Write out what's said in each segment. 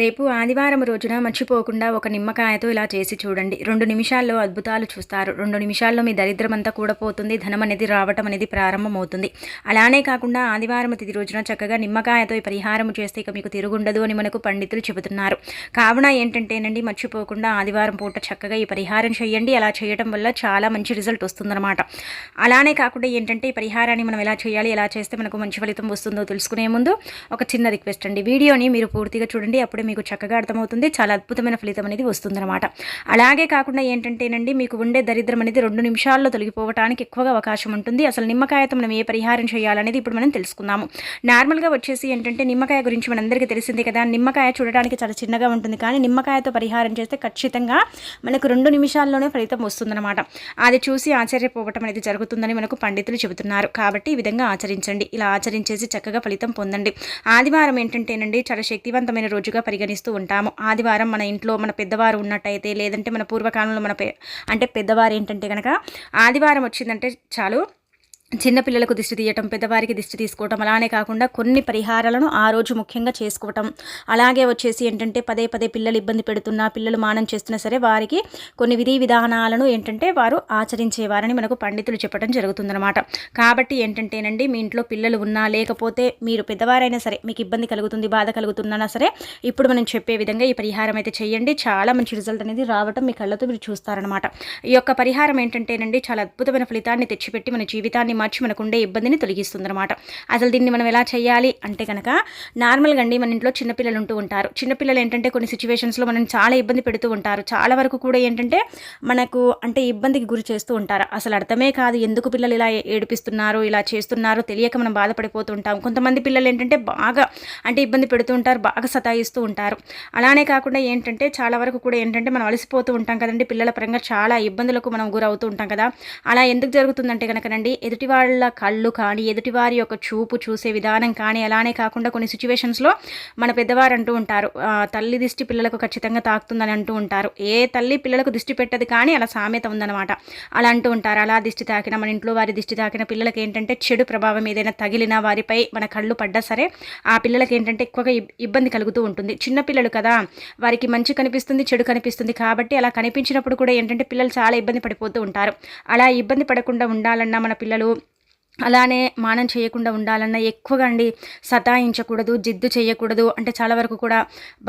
రేపు ఆదివారం రోజున మర్చిపోకుండా ఒక నిమ్మకాయతో ఇలా చేసి చూడండి. రెండు నిమిషాల్లో అద్భుతాలు చూస్తారు. రెండు నిమిషాల్లో మీ దరిద్రం అంతా కూడా పోతుంది. ధనం అనేది రావటం అనేది ప్రారంభమవుతుంది. అలానే కాకుండా ఆదివారం తిది రోజున చక్కగా నిమ్మకాయతో ఈ పరిహారం చేస్తే ఇక మీకు తిరుగుండదు అని మనకు పండితులు చెబుతున్నారు. కావున ఏంటంటేనండి మర్చిపోకుండా ఆదివారం పూట చక్కగా ఈ పరిహారం చేయండి. అలా చేయటం వల్ల చాలా మంచి రిజల్ట్ వస్తుందన్నమాట. అలానే కాకుండా ఏంటంటే ఈ పరిహారాన్ని మనం ఎలా చేయాలి ఎలా చేస్తే మనకు మంచి ఫలితం వస్తుందో తెలుసుకునే ముందు ఒక చిన్న రిక్వెస్ట్ అండి. వీడియోని మీరు పూర్తిగా చూడండి. అప్పుడే మీకు చక్కగా అర్థమవుతుంది. చాలా అద్భుతమైన ఫలితం అనేది వస్తుందన్నమాట. అలాగే కాకుండా ఏంటంటేనండి మీకు ఉండే దరిద్రం అనేది రెండు నిమిషాల్లో తొలగిపోవడానికి ఎక్కువగా అవకాశం ఉంటుంది. అసలు నిమ్మకాయతో మనం ఏ పరిహారం చేయాలనేది ఇప్పుడు మనం తెలుసుకుందాము. నార్మల్గా వచ్చేసి ఏంటంటే నిమ్మకాయ గురించి మనందరికీ తెలిసింది కదా నిమ్మకాయ చూడడానికి చాలా చిన్నగా ఉంటుంది. కానీ నిమ్మకాయతో పరిహారం చేస్తే ఖచ్చితంగా మనకు రెండు నిమిషాల్లోనే ఫలితం వస్తుందన్నమాట. అది చూసి ఆశ్చర్యపోవటం అనేది జరుగుతుందని మనకు పండితులు చెబుతున్నారు. కాబట్టి ఈ విధంగా ఆచరించండి. ఇలా ఆచరించేసి చక్కగా ఫలితం పొందండి. ఆదివారం ఏంటంటేనండి చాలా శక్తివంతమైన రోజుగా పరిగణిస్తూ ఉంటాము. ఆదివారం మన ఇంట్లో మన పెద్దవారు ఉన్నట్టయితే లేదంటే మన పూర్వకాలంలో మన అంటే పెద్దవారు ఏంటంటే కనుక ఆదివారం వచ్చిందంటే చాలు చిన్నపిల్లలకు దిష్టి తీయటం పెద్దవారికి దిష్టి తీసుకోవటం అలానే కాకుండా కొన్ని పరిహారాలను ఆ రోజు ముఖ్యంగా చేసుకోవటం. అలాగే వచ్చేసి ఏంటంటే పదే పదే పిల్లలు ఇబ్బంది పెడుతున్నా పిల్లలు మానం చేస్తున్నా సరే వారికి కొన్ని విధి విధానాలను ఏంటంటే వారు ఆచరించేవారని మనకు పండితులు చెప్పడం జరుగుతుందన్నమాట. కాబట్టి ఏంటంటేనండి మీ ఇంట్లో పిల్లలు ఉన్నా లేకపోతే మీరు పెద్దవారైనా సరే మీకు ఇబ్బంది కలుగుతుంది బాధ కలుగుతున్నా సరే ఇప్పుడు మనం చెప్పే విధంగా ఈ పరిహారం అయితే చేయండి. చాలా మంచి రిజల్ట్ అనేది రావటం మీ కళ్ళతో మీరు చూస్తారనమాట ఈ యొక్క పరిహారం ఏంటంటేనండి చాలా అద్భుతమైన ఫలితాన్ని తెచ్చిపెట్టి మన జీవితాన్ని మార్చి మనకుండే ఇబ్బందిని తొలగిస్తుందనమాట అసలు దీన్ని మనం ఎలా చేయాలి అంటే కనుక నార్మల్గా అండి మన ఇంట్లో చిన్నపిల్లలు ఉంటూ ఉంటారు. చిన్నపిల్లలు ఏంటంటే కొన్ని సిచ్యువేషన్స్లో మనం చాలా ఇబ్బంది పెడుతూ ఉంటారు. చాలా వరకు కూడా ఏంటంటే మనకు అంటే ఇబ్బందికి గురి చేస్తూ ఉంటారు. అసలు అర్థమే కాదు ఎందుకు పిల్లలు ఇలా ఏడిపిస్తున్నారు ఇలా చేస్తున్నారు తెలియక మనం బాధపడిపోతూ ఉంటాం. కొంతమంది పిల్లలు ఏంటంటే బాగా అంటే ఇబ్బంది పెడుతూ ఉంటారు బాగా సతాయిస్తూ ఉంటారు. అలానే కాకుండా ఏంటంటే చాలా వరకు కూడా ఏంటంటే మనం అలసిపోతూ ఉంటాం కదండి. పిల్లల పరంగా చాలా ఇబ్బందులకు మనం గురవుతూ ఉంటాం కదా. అలా ఎందుకు జరుగుతుందంటే కనుకనండి ఎదుటి వాళ్ళ కళ్ళు కానీ ఎదుటివారి యొక్క చూపు చూసే విధానం కానీ అలానే కాకుండా కొన్ని సిచ్యువేషన్స్లో మన పెద్దవారు అంటూ ఉంటారు తల్లి దిష్టి పిల్లలకు ఖచ్చితంగా తాకుతుందని అంటూ ఉంటారు. ఏ తల్లి పిల్లలకు దిష్టి పెట్టదు కానీ అలా సామెత ఉందన్నమాట. అలా అంటూ ఉంటారు. అలా దిష్టి తాకిన మన ఇంట్లో వారి దిష్టి తాకిన పిల్లలకి ఏంటంటే చెడు ప్రభావం ఏదైనా తగిలిన వారిపై మన కళ్ళు పడ్డా సరే ఆ పిల్లలకి ఏంటంటే ఎక్కువగా ఇబ్బంది కలుగుతూ ఉంటుంది. చిన్న పిల్లలు కదా వారికి మంచి కనిపిస్తుంది చెడు కనిపిస్తుంది కాబట్టి అలా కనిపించినప్పుడు కూడా ఏంటంటే పిల్లలు చాలా ఇబ్బంది పడిపోతూ ఉంటారు. అలా ఇబ్బంది పడకుండా ఉండాలన్నా మన పిల్లలు అలానే మానం చేయకుండా ఉండాలన్న ఎక్కువగా అండి సతాయించకూడదు జిద్దు చేయకూడదు. అంటే చాలా వరకు కూడా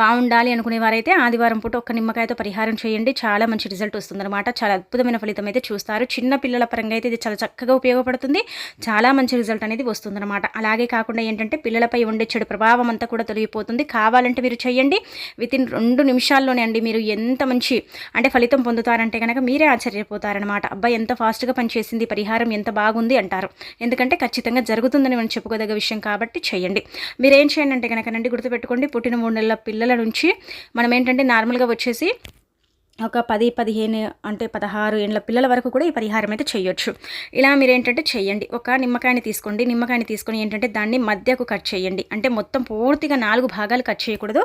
బాగుండాలి అనుకునేవారైతే ఆదివారం పూట ఒక్క నిమ్మకాయతో పరిహారం చేయండి. చాలా మంచి రిజల్ట్ వస్తుందన్నమాట. చాలా అద్భుతమైన ఫలితం అయితే చూస్తారు. చిన్న పిల్లల పరంగా అయితే ఇది చాలా చక్కగా ఉపయోగపడుతుంది. చాలా మంచి రిజల్ట్ అనేది వస్తుందన్నమాట. అలాగే కాకుండా ఏంటంటే పిల్లలపై ఉండే చెడు ప్రభావం అంతా కూడా తొలగిపోతుంది. కావాలంటే మీరు చేయండి. విత్ ఇన్ రెండు నిమిషాల్లోనే అండి మీరు ఎంత మంచి అంటే ఫలితం పొందుతారంటే కనుక మీరే ఆశ్చర్యపోతారనమాట అబ్బాయి ఎంత ఫాస్ట్గా పనిచేసింది పరిహారం ఎంత బాగుంది అంటారు. ఎందుకంటే ఖచ్చితంగా జరుగుతుందని మనం చెప్పుకోదగ్గ విషయం కాబట్టి చేయండి. మీరు ఏం చేయండి అంటే కనుక గుర్తుపెట్టుకోండి పుట్టిన మూడు నెలల పిల్లల నుంచి మనం ఏంటంటే నార్మల్గా వచ్చేసి ఒక పది పదిహేను అంటే పదహారు ఏళ్ళ పిల్లల వరకు కూడా ఈ పరిహారం అయితే చేయొచ్చు. ఇలా మీరు ఏంటంటే చేయండి. ఒక నిమ్మకాయని తీసుకోండి నిమ్మకాయని తీసుకొని ఏంటంటే దాన్ని మధ్యకు కట్ చేయండి. అంటే మొత్తం పూర్తిగా నాలుగు భాగాలు కట్ చేయకూడదు.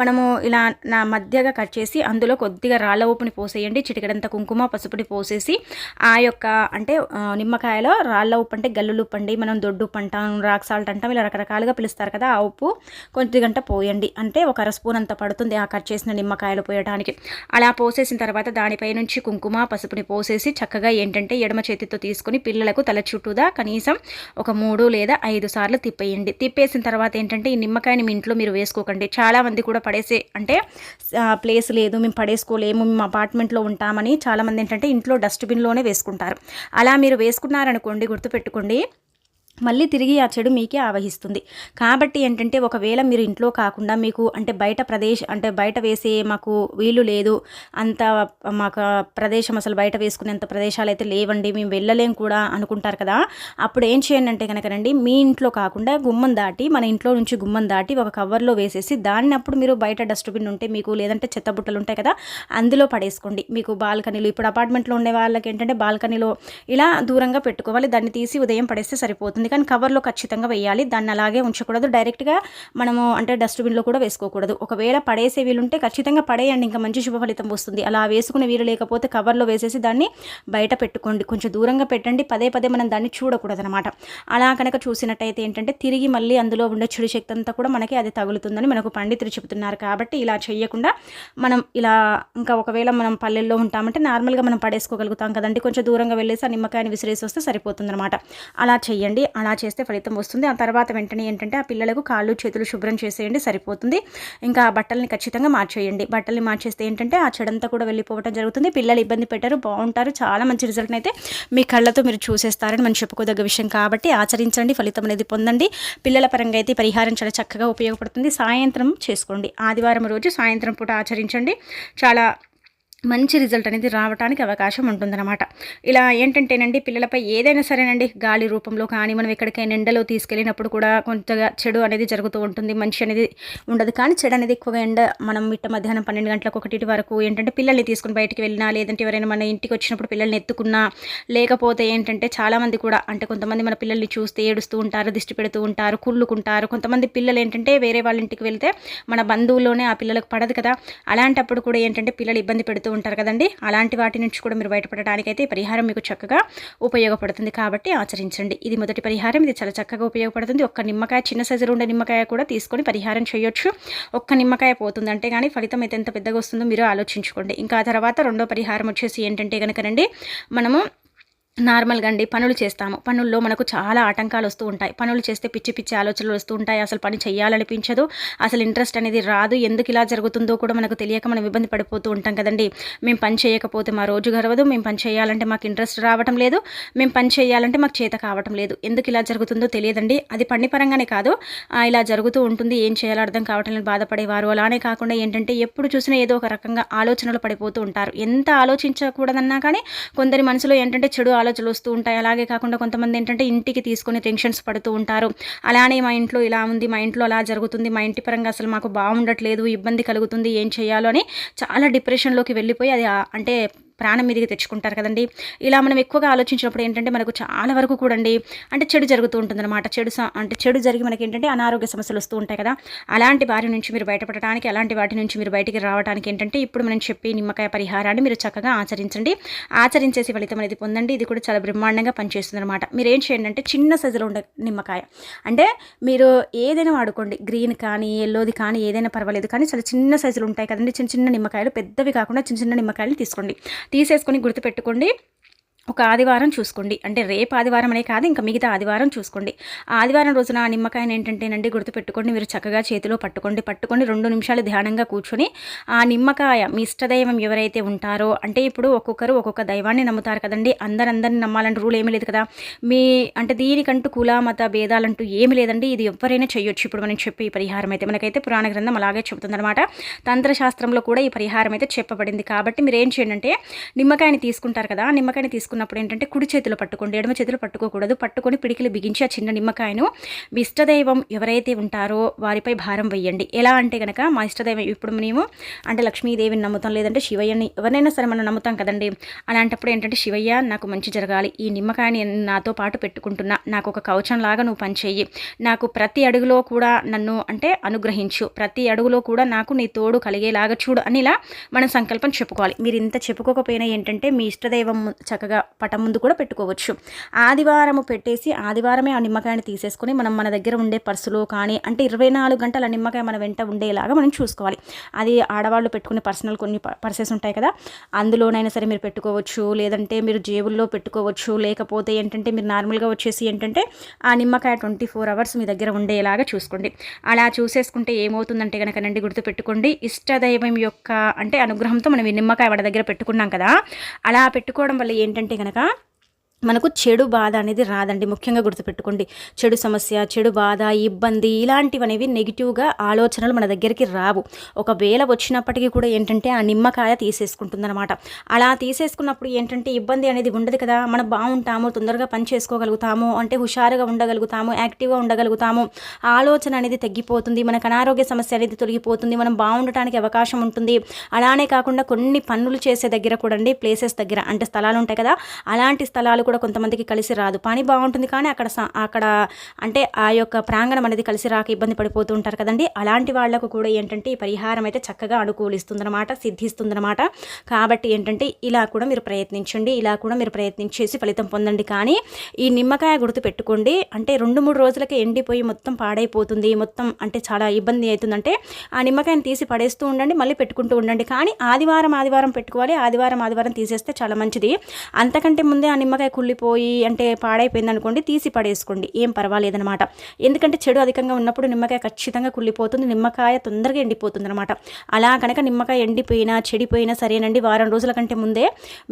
మనము ఇలా నా మధ్యగా కట్ చేసి అందులో కొద్దిగా రాళ్ళ ఉప్పుని పోసేయండి చిటికడంత కుంకుమ పసుపుని పోసేసి ఆ యొక్క అంటే నిమ్మకాయలో రాళ్ళ ఉప్పు అంటే గల్లులు ఉప్పు అండి మనం దొడ్డు ఉప్పు అంటాం రాక్ సాల్ట్ అంటాం ఇలా రకరకాలుగా పిలుస్తారు కదా ఆ ఉప్పు కొద్దిగంట పోయండి. అంటే ఒక అర స్పూన్ అంత పడుతుంది ఆ కట్ చేసిన నిమ్మకాయలు పోయడానికి అలా పో పోసేసిన తర్వాత దానిపై నుంచి కుంకుమ పసుపుని పోసేసి చక్కగా ఏంటంటే ఎడమ చేతితో తీసుకుని పిల్లలకు తల చుట్టూదా కనీసం ఒక మూడు లేదా ఐదు సార్లు తిప్పేయండి. తిప్పేసిన తర్వాత ఏంటంటే ఈ నిమ్మకాయని మీ ఇంట్లో మీరు వేసుకోకండి. చాలామంది కూడా పడేసే అంటే ప్లేస్ లేదు మేము పడేసుకోలేము మేము అపార్ట్మెంట్లో ఉంటామని చాలామంది ఏంటంటే ఇంట్లో డస్ట్బిన్లోనే వేసుకుంటారు. అలా మీరు వేసుకున్నారనుకోండి గుర్తుపెట్టుకోండి మళ్ళీ తిరిగి ఆ చెడు మీకే ఆవహిస్తుంది. కాబట్టి ఏంటంటే ఒకవేళ మీరు ఇంట్లో కాకుండా మీకు అంటే బయట ప్రదేశ్ అంటే బయట వేసే మాకు వీలు లేదు అంత మాకు ప్రదేశం అసలు బయట వేసుకునేంత ప్రదేశాలు అయితే లేవండి మేము వెళ్ళలేం కూడా అనుకుంటారు కదా అప్పుడు ఏం చేయండి అంటే కనుకనండి మీ ఇంట్లో కాకుండా గుమ్మం దాటి మన ఇంట్లో నుంచి గుమ్మం దాటి ఒక కవర్లో వేసేసి దాన్ని అప్పుడు మీరు బయట డస్ట్బిన్ ఉంటే మీకు లేదంటే చెత్త బుట్టలు ఉంటాయి కదా అందులో పడేసుకోండి. మీకు బాల్కనీలు ఇప్పుడు అపార్ట్మెంట్లో ఉండే వాళ్ళకి ఏంటంటే బాల్కనీలో ఇలా దూరంగా పెట్టుకోవాలి దాన్ని తీసి ఉదయం పడేస్తే సరిపోతుంది. అందుకని కానీ కవర్లో ఖచ్చితంగా వేయాలి. దాన్ని అలాగే ఉంచకూడదు. డైరెక్ట్గా మనము అంటే డస్ట్బిన్లో కూడా వేసుకోకూడదు. ఒకవేళ పడేసే వీలుంటే ఖచ్చితంగా పడేయండి. ఇంకా మంచి శుభ ఫలితం వస్తుంది. అలా వేసుకునే వీలు లేకపోతే కవర్లో వేసేసి దాన్ని బయట పెట్టుకోండి. కొంచెం దూరంగా పెట్టండి. పదే పదే మనం దాన్ని చూడకూడదు అనమాట అలా కనుక చూసినట్టయితే ఏంటంటే తిరిగి మళ్ళీ అందులో ఉండే చెడు శక్తి అంతా కూడా మనకి అది తగులుతుందని మనకు పండితులు చెబుతున్నారు కాబట్టి ఇలా చేయకుండా మనం ఇలా ఇంకా ఒకవేళ మనం పల్లెల్లో ఉంటామంటే నార్మల్గా మనం పడేసుకోగలుగుతాం కదండి. కొంచెం దూరంగా వెళ్ళేసి ఆ నిమ్మకాయని విసిరేసి వస్తే సరిపోతుంది అనమాట అలా చేయండి. అలా చేస్తే ఫలితం వస్తుంది. ఆ తర్వాత వెంటనే ఏంటంటే ఆ పిల్లలకు కాళ్ళు చేతులు శుభ్రం చేసేయండి సరిపోతుంది. ఇంకా ఆ బట్టల్ని ఖచ్చితంగా మార్చేయండి. బట్టల్ని మార్చేస్తే ఏంటంటే ఆ చెడంతా కూడా వెళ్ళిపోవడం జరుగుతుంది. పిల్లలు ఇబ్బంది పెట్టారు బాగుంటారు. చాలా మంచి రిజల్ట్ అయితే మీ కళ్ళతో మీరు చూసేస్తారని మనం చెప్పుకోదగ్గ విషయం కాబట్టి ఆచరించండి ఫలితం అనేది పొందండి. పిల్లల పరంగా అయితే పరిహారం చాలా చక్కగా ఉపయోగపడుతుంది. సాయంత్రం చేసుకోండి. ఆదివారం రోజు సాయంత్రం పూట ఆచరించండి. చాలా మంచి రిజల్ట్ అనేది రావడానికి అవకాశం ఉంటుందన్నమాట. ఇలా ఏంటంటేనండి పిల్లలపై ఏదైనా సరేనండి గాలి రూపంలో కానీ మనం ఎక్కడికైనా ఎండలో తీసుకెళ్ళినప్పుడు కూడా కొంతగా చెడు అనేది జరుగుతూ ఉంటుంది మంచి అనేది ఉండదు. కానీ చెడు అనేది ఎక్కువగా ఎండ మనం మిట్ట మధ్యాహ్నం పన్నెండు గంటలకు ఒకటి వరకు ఏంటంటే పిల్లల్ని తీసుకుని బయటికి వెళ్ళినా లేదంటే ఎవరైనా మన ఇంటికి వచ్చినప్పుడు పిల్లల్ని ఎత్తుకున్నా లేకపోతే ఏంటంటే చాలామంది కూడా అంటే కొంతమంది మన పిల్లల్ని చూస్తే ఏడుస్తూ ఉంటారు దిష్టి పెడుతూ ఉంటారు కుళ్ళుకుంటారు. కొంతమంది పిల్లలు ఏంటంటే వేరే వాళ్ళ ఇంటికి వెళ్తే మన బంధువుల్లోనే ఆ పిల్లలకు పడదు కదా. అలాంటప్పుడు కూడా ఏంటంటే పిల్లలు ఇబ్బంది పెడుతూ ఉంటారు కదండి. అలాంటి వాటి నుంచి కూడా మీరు బయటపడటానికైతే అయితే పరిహారం మీకు చక్కగా ఉపయోగపడుతుంది కాబట్టి ఆచరించండి. ఇది మొదటి పరిహారం. ఇది చాలా చక్కగా ఉపయోగపడుతుంది. ఒక్క నిమ్మకాయ చిన్న సైజులో ఉండే నిమ్మకాయ కూడా తీసుకొని పరిహారం చేయొచ్చు. ఒక్క నిమ్మకాయ పోతుంది అంటే కానీ ఫలితం అయితే ఎంత పెద్దగా వస్తుందో మీరు ఆలోచించుకోండి. ఇంకా తర్వాత రెండో పరిహారం వచ్చేసి ఏంటంటే కనుకనండి మనము నార్మల్గా అండి పనులు చేస్తాము. పనుల్లో మనకు చాలా ఆటంకాలు వస్తూ ఉంటాయి. పనులు చేస్తే పిచ్చి పిచ్చి ఆలోచనలు వస్తూ ఉంటాయి. అసలు పని చేయాలనిపించదు అసలు ఇంట్రెస్ట్ అనేది రాదు. ఎందుకు ఇలా జరుగుతుందో కూడా మనకు తెలియక మనం ఇబ్బంది పడిపోతూ ఉంటాం కదండి. మేము పని చేయకపోతే మా రోజు గడవదు. మేము పని చేయాలంటే మాకు ఇంట్రెస్ట్ రావటం లేదు. మేము పని చేయాలంటే మాకు చేత కావటం లేదు. ఎందుకు ఇలా జరుగుతుందో తెలియదండి. అది పని పరంగానే కాదు. ఇలా జరుగుతూ ఉంటుంది. ఏం చేయాలో అర్థం కావటం లేదు. బాధపడేవారు అలానే కాకుండా ఏంటంటే ఎప్పుడు చూసినా ఏదో ఒక రకంగా ఆలోచనలు పడిపోతూ ఉంటారు. ఎంత ఆలోచించకూడదన్నా కానీ కొందరి మనసులో ఏంటంటే చెడు ఆలోచనలు వస్తూ ఉంటాయి. అలాగే కాకుండా కొంతమంది ఏంటంటే ఇంటికి తీసుకొని టెన్షన్స్ పడుతూ ఉంటారు. అలానే మా ఇంట్లో ఇలా ఉంది మా ఇంట్లో అలా జరుగుతుంది మా ఇంటి పరంగా అసలు మాకు బాగుండట్లేదు ఇబ్బంది కలుగుతుంది ఏం చేయాలో అని చాలా డిప్రెషన్లోకి వెళ్ళిపోయి అది అంటే ప్రాణం మీదకి తెచ్చుకుంటారు కదండి. ఇలా మనం ఎక్కువగా ఆలోచించినప్పుడు ఏంటంటే మనకు చాలా వరకు కూడండి అంటే చెడు జరుగుతూ ఉంటుందన్నమాట. చెడు అంటే చెడు జరిగి మనకి ఏంటంటే అనారోగ్య సమస్యలు వస్తూ ఉంటాయి కదా. అలాంటి వారి నుంచి మీరు బయటపడటానికి అలాంటి వాటి నుంచి మీరు బయటికి రావడానికి ఏంటంటే ఇప్పుడు మనం చెప్పి నిమ్మకాయ పరిహారాన్ని మీరు చక్కగా ఆచరించండి. ఆచరించేసి ఫలితం అనేది పొందండి. ఇది కూడా చాలా బ్రహ్మాండంగా పనిచేస్తుంది అనమాట మీరు ఏం చేయండి అంటే చిన్న సైజులో ఉండే నిమ్మకాయ. అంటే మీరు ఏదైనా వాడుకోండి. గ్రీన్ కానీ ఎల్లోది కానీ ఏదైనా పర్వాలేదు. కానీ చాలా చిన్న సైజులు ఉంటాయి కదండి. చిన్న చిన్న నిమ్మకాయలు పెద్దవి కాకుండా చిన్న చిన్న నిమ్మకాయలు తీసుకోండి. తీసేసుకొని గుర్తుపెట్టుకోండి. ఒక ఆదివారం చూసుకోండి. అంటే రేపు ఆదివారం అనే కాదు ఇంకా మిగతా ఆదివారం చూసుకోండి. ఆదివారం రోజున ఆ నిమ్మకాయని ఏంటంటేనండి గుర్తుపెట్టుకోండి మీరు చక్కగా చేతిలో పట్టుకోండి పట్టుకొని రెండు నిమిషాలు ధ్యానంగా కూర్చొని ఆ నిమ్మకాయ మీ ఇష్టదైవం ఎవరైతే ఉంటారో అంటే ఇప్పుడు ఒక్కొక్కరు ఒక్కొక్క దైవాన్ని నమ్ముతారు కదండి. అందరందరిని నమ్మాలంటే రూల్ ఏమీ లేదు కదా. మీ అంటే దీనికంటూ కుల మత భేదాలంటూ ఏమి లేదండి. ఇది ఎవరైనా చేయొచ్చు. ఇప్పుడు మనం చెప్పి ఈ పరిహారం అయితే మనకైతే పురాణ గ్రంథం అలాగే చెబుతుందనమాట తంత్రశాస్త్రంలో కూడా ఈ పరిహారం అయితే చెప్పబడింది. కాబట్టి మీరు ఏం చేయండి అంటే నిమ్మకాయని తీసుకుంటారు కదా నిమ్మకాయని తీసుకున్న చేసుకున్నప్పుడు ఏంటంటే కుడి చేతిలో పట్టుకోండి ఎడమ చేతిలో పట్టుకోకూడదు. పట్టుకొని పిడికిలు బిగించి ఆ చిన్న నిమ్మకాయను మీ ఇష్టదైవం ఎవరైతే ఉంటారో వారిపై భారం వేయండి. ఎలా అంటే కనుక మా ఇష్టదైవం ఇప్పుడు మేము అంటే లక్ష్మీదేవిని నమ్ముతాం లేదంటే శివయ్యని ఎవరినైనా సరే మనం నమ్ముతాం కదండి. అలాంటప్పుడు ఏంటంటే శివయ్య నాకు మంచి జరగాలి ఈ నిమ్మకాయని నాతో పాటు పెట్టుకుంటున్నా నాకు ఒక కవచం లాగా నువ్వు పనిచేయి. నాకు ప్రతి అడుగులో కూడా నన్ను అంటే అనుగ్రహించు ప్రతి అడుగులో కూడా నాకు నీ తోడు కలిగేలాగా చూడు అని ఇలా మనం సంకల్పం చెప్పుకోవాలి. మీరు ఇంత చెప్పుకోకపోయినా ఏంటంటే మీ ఇష్టదైవం చక్కగా పటం ముందు కూడా పెట్టుకోవచ్చు. ఆదివారము పెట్టేసి ఆదివారమే ఆ నిమ్మకాయని తీసేసుకొని మనం మన దగ్గర ఉండే పర్సులో కానీ అంటే ఇరవై నాలుగు గంటల నిమ్మకాయ మన వెంట ఉండేలాగా మనం చూసుకోవాలి. అది ఆడవాళ్ళు పెట్టుకునే పర్సనల్ కొన్ని పర్సెస్ ఉంటాయి కదా అందులోనైనా సరే మీరు పెట్టుకోవచ్చు. లేదంటే మీరు జేబుల్లో పెట్టుకోవచ్చు. లేకపోతే ఏంటంటే మీరు నార్మల్గా వచ్చేసి ఏంటంటే ఆ నిమ్మకాయ ట్వంటీ ఫోర్ అవర్స్ మీ దగ్గర ఉండేలాగా చూసుకోండి. అలా చూసేసుకుంటే ఏమవుతుందంటే కనుక నండి గుర్తుపెట్టుకోండి. ఇష్టదైవం యొక్క అంటే అనుగ్రహంతో మనం ఈ నిమ్మకాయ వాడి దగ్గర పెట్టుకున్నాం కదా అలా పెట్టుకోవడం వల్ల ఏంటంటే కనుక మనకు చెడు బాధ అనేది రాదండి. ముఖ్యంగా గుర్తుపెట్టుకోండి. చెడు సమస్య చెడు బాధ ఇబ్బంది ఇలాంటివి అనేవి నెగిటివ్గా ఆలోచనలు మన దగ్గరికి రావు. ఒకవేళ వచ్చినప్పటికీ కూడా ఏంటంటే ఆ నిమ్మకాయ తీసేసుకుంటుందన్నమాట. అలా తీసేసుకున్నప్పుడు ఏంటంటే ఇబ్బంది అనేది ఉండదు కదా. మనం బాగుంటాము తొందరగా పని చేసుకోగలుగుతాము అంటే హుషారుగా ఉండగలుగుతాము యాక్టివ్గా ఉండగలుగుతాము. ఆలోచన అనేది తగ్గిపోతుంది. మనకు అనారోగ్య సమస్య అనేది తొలగిపోతుంది. మనం బాగుండటానికి అవకాశం ఉంటుంది. అలానే కాకుండా కొన్ని పనులు చేసే దగ్గర కూడా ప్లేసెస్ దగ్గర అంటే స్థలాలు ఉంటాయి కదా. అలాంటి స్థలాలు కూడా కొంతమందికి కలిసి రాదు. పని బాగుంటుంది కానీ అక్కడ అక్కడ అంటే ఆ యొక్క ప్రాంగణం అనేది కలిసి రాక ఇబ్బంది పడిపోతూ ఉంటారు కదండి. అలాంటి వాళ్ళకు కూడా ఏంటంటే ఈ పరిహారం అయితే చక్కగా అనుకూలిస్తుందన్నమాట సిద్ధిస్తుందన్నమాట. కాబట్టి ఏంటంటే ఇలా కూడా మీరు ప్రయత్నించండి ఇలా కూడా మీరు ప్రయత్నించేసి ఫలితం పొందండి. కానీ ఈ నిమ్మకాయ గుర్తు పెట్టుకోండి. అంటే రెండు మూడు రోజులకి ఎండిపోయి మొత్తం పాడైపోతుంది. మొత్తం అంటే చాలా ఇబ్బంది అవుతుందంటే ఆ నిమ్మకాయని తీసి పడేస్తూ ఉండండి మళ్ళీ పెట్టుకుంటూ ఉండండి. కానీ ఆదివారం ఆదివారం పెట్టుకోవాలి. ఆదివారం ఆదివారం తీసేస్తే చాలా మంచిది. అంతకంటే ముందే ఆ నిమ్మకాయ కుళ్ళిపోయి అంటే పాడైపోయింది అనుకోండి తీసి పడేసుకోండి. ఏం పర్వాలేదనమాట. ఎందుకంటే చెడు అధికంగా ఉన్నప్పుడు నిమ్మకాయ ఖచ్చితంగా కుళ్ళిపోతుంది నిమ్మకాయ తొందరగా ఎండిపోతుంది అనమాట అలా కనుక నిమ్మకాయ ఎండిపోయినా చెడిపోయినా సరేనండి వారం రోజుల కంటే ముందే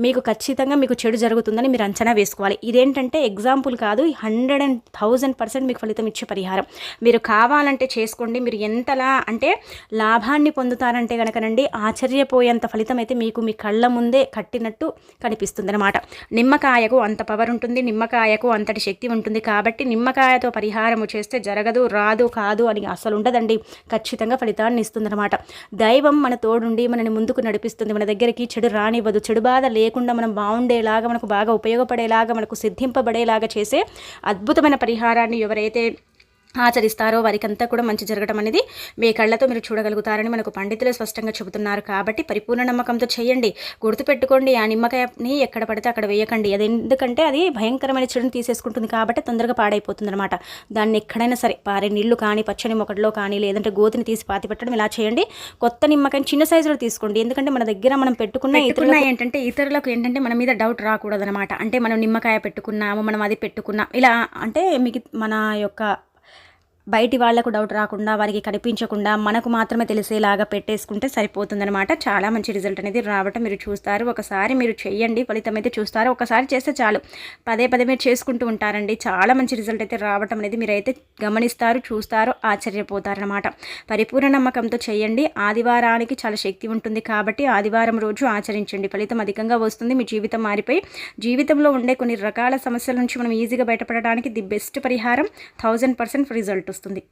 మీకు ఖచ్చితంగా మీకు చెడు జరుగుతుందని మీరు అంచనా వేసుకోవాలి. ఇదేంటంటే ఎగ్జాంపుల్ కాదు హండ్రెడ్ అండ్ థౌజండ్ పర్సెంట్ మీకు ఫలితం ఇచ్చే పరిహారం. మీరు కావాలంటే చేసుకోండి మీరు ఎంతలా అంటే లాభాన్ని పొందుతారంటే కనుకనండి ఆశ్చర్యపోయేంత ఫలితం అయితే మీకు మీ కళ్ళ ముందే కట్టినట్టు కనిపిస్తుంది అనమాట నిమ్మకాయకు అంత అంత పవర్ ఉంటుంది నిమ్మకాయకు అంతటి శక్తి ఉంటుంది కాబట్టి నిమ్మకాయతో పరిహారము చేస్తే జరగదు రాదు కాదు అని అసలు ఉండదండి. ఖచ్చితంగా ఫలితాన్ని ఇస్తుందన్నమాట. దైవం మన తోడుండి మనని ముందుకు నడిపిస్తుంది. మన దగ్గరికి చెడు రానివ్వదు. చెడు బాధ లేకుండా మనం బాగుండేలాగా మనకు బాగా ఉపయోగపడేలాగా మనకు సిద్ధింపబడేలాగా చేసే అద్భుతమైన పరిహారాన్ని ఎవరైతే ఆచరిస్తారో వారికి అంతా కూడా మంచి జరగడం అనేది మీ కళ్ళతో మీరు చూడగలుగుతారని మనకు పండితులు స్పష్టంగా చెబుతున్నారు. కాబట్టి పరిపూర్ణ నమ్మకంతో చేయండి. గుర్తుపెట్టుకోండి. ఆ నిమ్మకాయని ఎక్కడ పడితే అక్కడ వేయకండి. అది ఎందుకంటే అది భయంకరమైన చెడుని తీసేసుకుంటుంది కాబట్టి తొందరగా పాడైపోతుంది అనమాట దాన్ని ఎక్కడైనా సరే పారే నీళ్ళు కానీ పచ్చని మొక్కట్లో కానీ లేదంటే గోతిని తీసి పాతి పెట్టడం ఇలా చేయండి. కొత్త నిమ్మకాయని చిన్న సైజులో తీసుకోండి. ఎందుకంటే మన దగ్గర మనం పెట్టుకున్న ఇతరులు ఏంటంటే ఇతరులకు ఏంటంటే మన మీద డౌట్ రాకూడదనమాట అంటే మనం నిమ్మకాయ పెట్టుకున్నాము మనం అది పెట్టుకున్నాం. ఇలా అంటే మీకు మన యొక్క బయటి వాళ్ళకు డౌట్ రాకుండా వారికి కనిపించకుండా మనకు మాత్రమే తెలిసేలాగా పెట్టేసుకుంటే సరిపోతుందనమాట చాలా మంచి రిజల్ట్ అనేది రావటం మీరు చూస్తారు. ఒకసారి మీరు చేయండి ఫలితం అయితే చూస్తారు. ఒకసారి చేస్తే చాలు. పదే పదే మీరు చేసుకుంటూ ఉంటారండి. చాలా మంచి రిజల్ట్ అయితే రావటం అనేది మీరైతే గమనిస్తారు చూస్తారు ఆశ్చర్యపోతారనమాట పరిపూర్ణ నమ్మకంతో చేయండి ఆదివారానికి చాలా శక్తి ఉంటుంది కాబట్టి ఆదివారం రోజు ఆచరించండి. ఫలితం అధికంగా వస్తుంది. మీ జీవితం మారిపోయి జీవితంలో ఉండే కొన్ని రకాల సమస్యల నుంచి మనం ఈజీగా బయటపడడానికి ది బెస్ట్ పరిహారం థౌజండ్ పర్సెంట్ రిజల్ట్ వస్తుంది